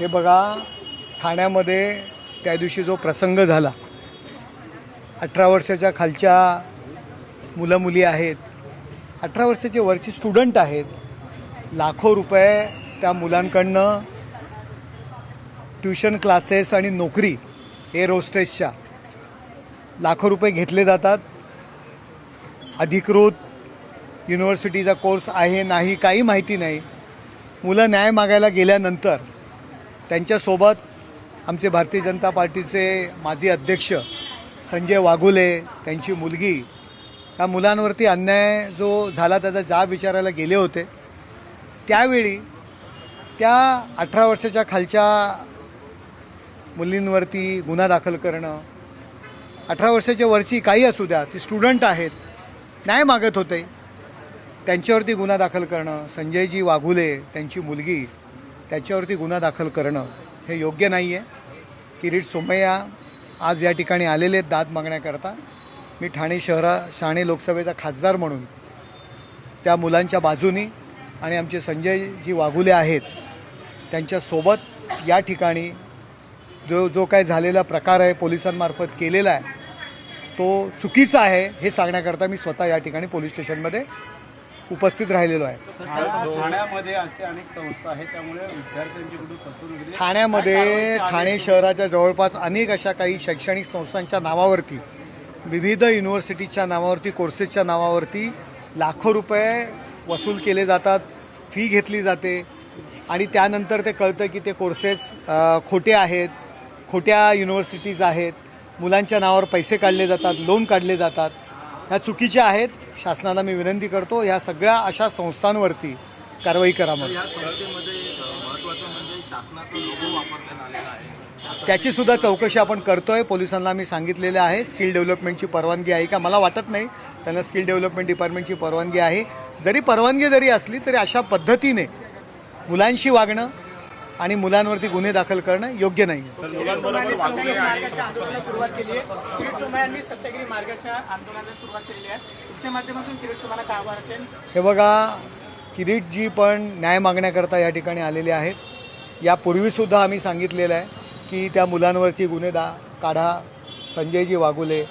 हे बघा ठाण्यामध्ये त्या दिवशी जो प्रसंग झाला अठरा वर्षाच्या खालच्या मुलं मुली आहेत अठरा वर्षाचे वरची स्टुडंट आहेत लाखो रुपये त्या मुलांकडनं ट्युशन क्लासेस आणि नोकरी एअर होस्टेसच्या लाखो रुपये घेतले जातात. अधिकृत युनिव्हर्सिटीचा कोर्स आहे नाही काही माहिती नाही. मुलं न्याय मागायला गेल्यानंतर त्यांच्यासोबत आमचे भारतीय जनता पार्टीचे माजी अध्यक्ष संजय वाघुले त्यांची मुलगी या मुलांवरती अन्याय जो झाला त्याचा जाब विचारायला गेले होते. त्यावेळी त्या अठरा वर्षाच्या खालच्या मुलींवरती गुन्हा दाखल करणं अठरा वर्षाच्या वरची काही असू द्या ती स्टुडंट आहेत न्याय मागत होते. त्यांच्यावरती गुन्हा दाखल करणं संजयजी वाघुले त्यांची मुलगी त्याच्यावरती गुन्हा दाखल करणं हे योग्य नाही आहे किरीट सोमय्या आज या ठिकाणी आलेले आहेत दाद मागण्याकरता. मी ठाणे शहरा ठाणे लोकसभेचा खासदार म्हणून त्या मुलांच्या बाजूनी आणि आमचे संजय जी वाघुले आहेत त्यांच्यासोबत या ठिकाणी जो जो काय झालेला प्रकार आहे पोलिसांमार्फत केलेला आहे तो चुकीचा आहे हे सांगण्याकरता मी स्वतः या ठिकाणी पोलीस स्टेशनमध्ये उपस्थित राहिलेलो आहे. ठाण्यामध्ये असे अनेक संस्था आहेत त्यामुळे विद्यार्थ्यांची कुठे फसवणूक ठाण्यामध्ये ठाणे शहराच्या जवळपास अनेक अशा काही शैक्षणिक संस्थांच्या नावावरती विविध युनिव्हर्सिटीच्या नावावरती कोर्सेसच्या नावावरती लाखो रुपये वसूल केले जातात फी घेतली जाते. आणि त्यानंतर ते कळतं की ते कोर्सेस खोटे आहेत खोट्या युनिव्हर्सिटीज आहेत मुलांच्या नावावर पैसे काढले जातात लोन काढले जातात. ह्या चुकीच्या आहेत. शासनाला मी विनंती करतो ह्या सगळ्या अशा संस्थांवरती कारवाई करा महत्वाचं म्हणजे त्याची सुद्धा चौकशी आपण करतोय. पोलिसांना मी सांगितलेले आहे. स्किल डेव्हलपमेंटची परवानगी आहे का? मला वाटत नाही. त्यांना स्किल डेव्हलपमेंट डिपार्टमेंटची परवानगी आहे. जरी परवानगी जरी असली तरी अशा पद्धतीने मुलांशी वागणं आणि मुलांवरती गुन्हे दाखल करणं योग्य नाही. हे बघा किरीटजी पण न्याय मागण्याकरता या ठिकाणी आलेले आहेत. यापूर्वीसुद्धा आम्ही सांगितलेलं आहे की त्या मुलांवरची गुन्हे दा काढा. संजयजी वाघुले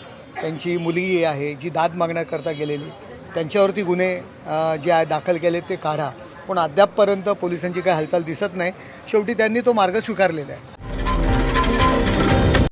त्यांची मुलगी आहे जी दाद मागण्याकरता गेलेली. त्यांच्यावरती गुन्हे जे दाखल केले ते काढा. पण अद्यापपर्यंत पोलिसांची काही हालचाल दिसत नाही. शेवटी त्यांनी तो मार्ग स्वीकारलेला आहे.